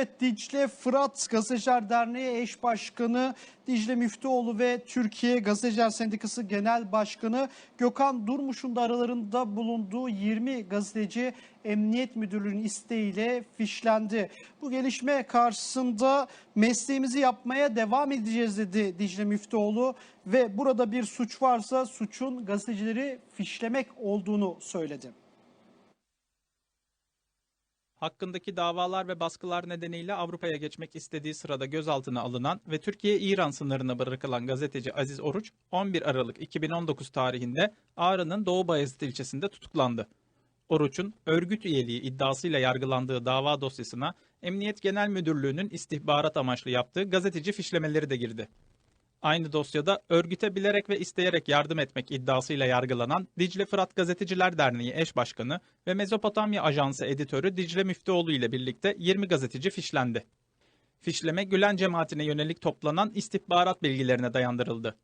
Evet Dicle Fırat Gazeteciler Derneği eş başkanı Dicle Müftüoğlu ve Türkiye Gazeteciler Sendikası Genel Başkanı Gökhan Durmuş'un da aralarında bulunduğu 20 gazeteci Emniyet Müdürlüğü'nün isteğiyle fişlendi. Bu gelişme karşısında mesleğimizi yapmaya devam edeceğiz dedi Dicle Müftüoğlu ve burada bir suç varsa suçun gazetecileri fişlemek olduğunu söyledi. Hakkındaki davalar ve baskılar nedeniyle Avrupa'ya geçmek istediği sırada gözaltına alınan ve Türkiye-İran sınırına bırakılan gazeteci Aziz Oruç 11 Aralık 2019 tarihinde Ağrı'nın Doğu Bayezid ilçesinde tutuklandı. Oruç'un örgüt üyeliği iddiasıyla yargılandığı dava dosyasına Emniyet Genel Müdürlüğü'nün istihbarat amaçlı yaptığı gazeteci fişlemeleri de girdi. Aynı dosyada örgüte bilerek ve isteyerek yardım etmek iddiasıyla yargılanan Dicle Fırat Gazeteciler Derneği eş başkanı ve Mezopotamya Ajansı editörü Dicle Müftüoğlu ile birlikte 20 gazeteci fişlendi. Fişleme Gülen cemaatine yönelik toplanan istihbarat bilgilerine dayandırıldı.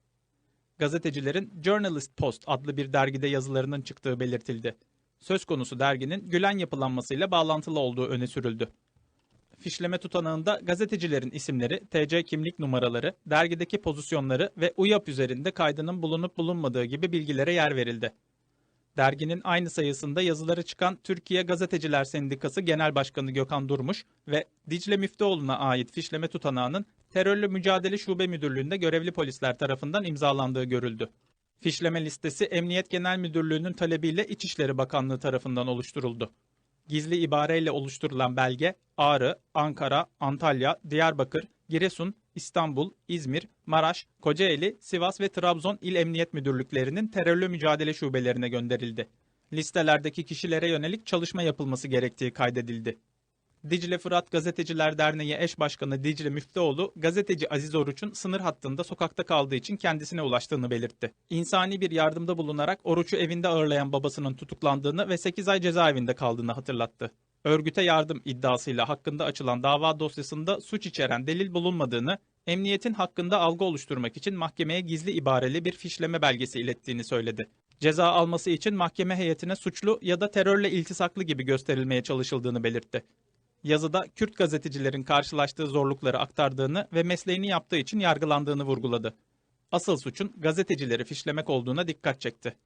Gazetecilerin Journalist Post adlı bir dergide yazılarının çıktığı belirtildi. Söz konusu derginin Gülen yapılanmasıyla bağlantılı olduğu öne sürüldü. Fişleme tutanağında gazetecilerin isimleri, TC kimlik numaraları, dergideki pozisyonları ve UYAP üzerinde kaydının bulunup bulunmadığı gibi bilgilere yer verildi. Derginin aynı sayısında yazıları çıkan Türkiye Gazeteciler Sendikası Genel Başkanı Gökhan Durmuş ve Dicle Müftüoğlu'na ait fişleme tutanağının Terörle Mücadele Şube Müdürlüğü'nde görevli polisler tarafından imzalandığı görüldü. Fişleme listesi Emniyet Genel Müdürlüğü'nün talebiyle İçişleri Bakanlığı tarafından oluşturuldu. Gizli ibareyle oluşturulan belge Ağrı, Ankara, Antalya, Diyarbakır, Giresun, İstanbul, İzmir, Maraş, Kocaeli, Sivas ve Trabzon İl Emniyet Müdürlüklerinin terörle mücadele şubelerine gönderildi. Listelerdeki kişilere yönelik çalışma yapılması gerektiği kaydedildi. Dicle Fırat Gazeteciler Derneği eş başkanı Dicle Müftüoğlu, gazeteci Aziz Oruç'un sınır hattında sokakta kaldığı için kendisine ulaştığını belirtti. İnsani bir yardımda bulunarak Oruç'u evinde ağırlayan babasının tutuklandığını ve 8 ay cezaevinde kaldığını hatırlattı. Örgüte yardım iddiasıyla hakkında açılan dava dosyasında suç içeren delil bulunmadığını, emniyetin hakkında algı oluşturmak için mahkemeye gizli ibareli bir fişleme belgesi ilettiğini söyledi. Ceza alması için mahkeme heyetine suçlu ya da terörle iltisaklı gibi gösterilmeye çalışıldığını belirtti. Yazıda Kürt gazetecilerin karşılaştığı zorlukları aktardığını ve mesleğini yaptığı için yargılandığını vurguladı. Asıl suçun gazetecileri fişlemek olduğuna dikkat çekti.